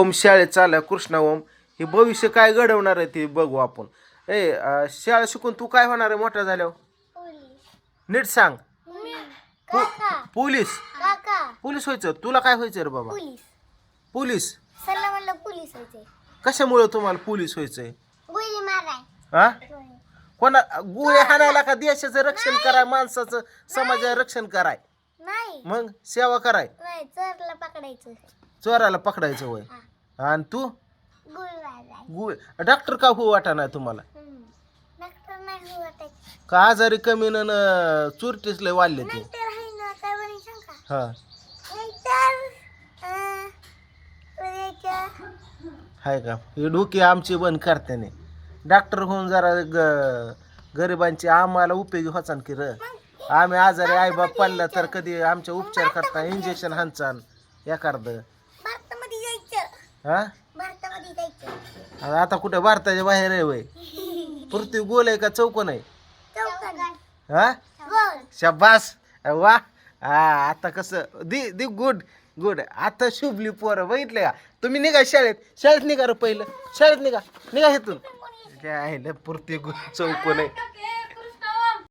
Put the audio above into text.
ओम शाळेत चालल्या कृष्णा ओम. हे भविष्य काय घडवणार आहे ते बघू आपण. ए शाळा शिकून तू काय होणार आहे मोठा झाल्यावर? नीट सांग. पो- पोलीस. पोलीस व्हायचं? तुला काय व्हायचं रे बाबा? पोलीस. पोलीस. म्हणलं कशामुळे तुम्हाला पोलीस व्हायचंय? गोळी माराय. हा कोणा गोळ्या हाणायला का देशाचं रक्षण कराय माणसाचं समाजाचं रक्षण कराय? नाही. मग सेवा कराय? नाही चोरला पकडायचं. चोराला पकडायचं वय आणि तू? गोळी. डॉक्टर का हो वाटा नाही तुम्हाला? नाही का आजारी कमी न चुरटीस लय वाढले ते. हा. हाय का? ही डोकी आमची बंद करते डॉक्टर होऊन जरा ग गरिबांची आम्हाला उपयोगी होचान की र. आम्ही आजारी आई बाप पडला तर कधी आमचे उपचार करता इंजेक्शन हानचान एखादं. हा? भारतामध्ये जायचं. आणि आता कुठे? भारताच्या बाहेर आहे वय. पृथ्वी गोल आहे का चौकोन आहे? चौकात हा? गोल. शाबास. वा. हा आता कसं? दि दि गुड. गुड. आता शुभली पोरं बघितले का? तुम्ही निघा शाळेत. शाळेत निघा रे पहिलं. शाळेत निघा. निघा हेतून काय आहे, लय पुरती गु- चौकोन आहे.